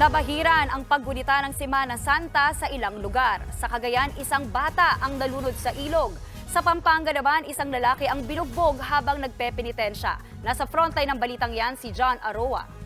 Nabahiran ang paggunita ng Semana Santa sa ilang lugar. Sa Cagayan, isang bata ang nalunod sa ilog. Sa Pampanga naman, isang lalaki ang binugbog habang nagpepenitensya. Nasa frontline ng balitang yan si John Aroa.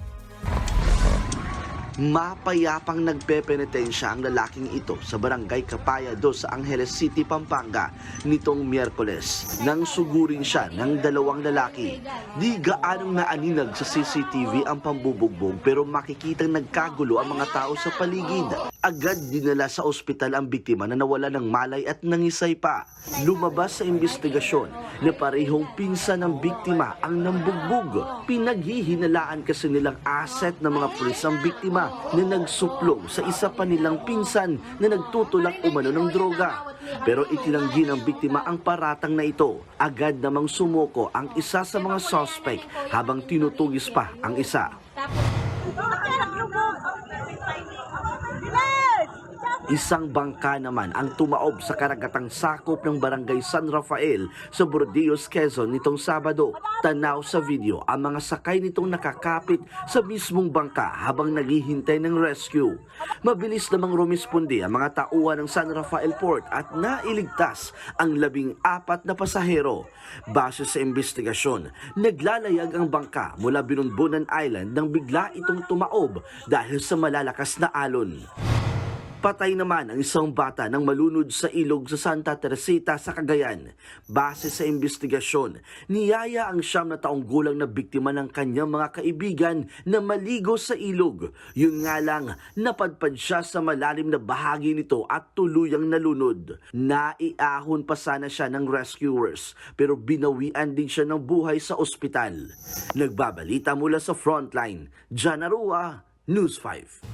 Mapayapang nagpepenitensya ang lalaking ito sa barangay Kapaya 2 sa Angeles City, Pampanga nitong Miyerkules. Nang sugurin siya ng dalawang lalaki, di gaanong naaninag sa CCTV ang pambubugbog pero makikitang nagkagulo ang mga tao sa paligid. Agad dinala sa ospital ang biktima na nawala ng malay at nangisay pa. Lumabas sa investigasyon na parehong pinsan ng biktima ang nambugbog. Pinaghihinalaan kasi nilang asset ng mga pulis ang biktima na nagsuplong sa isa pa nilang pinsan na nagtutulak umano ng droga. Pero itinanggi ng biktima ang paratang na ito. Agad namang sumuko ang isa sa mga suspect habang tinutugis pa ang isa. Isang bangka naman ang tumaob sa karagatang sakop ng barangay San Rafael sa Burdeos, Quezon nitong Sabado. Tanaw sa video ang mga sakay nitong nakakapit sa mismong bangka habang naghihintay ng rescue. Mabilis namang rumisponde ang mga tauhan ng San Rafael Port at nailigtas ang labing apat na pasahero. Base sa investigasyon, naglalayag ang bangka mula Binunbunan Island nang bigla itong tumaob dahil sa malalakas na alon. Patay naman ang isang bata nang malunod sa ilog sa Santa Teresita sa Cagayan. Base sa investigasyon, niyaya ang siyam na taong gulang na biktima ng kanyang mga kaibigan na maligo sa ilog. Yun nga lang, napadpad siya sa malalim na bahagi nito at tuluyang nalunod. Naiahon pa sana siya ng rescuers pero binawian din siya ng buhay sa ospital. Nagbabalita mula sa frontline, Janarua, News 5.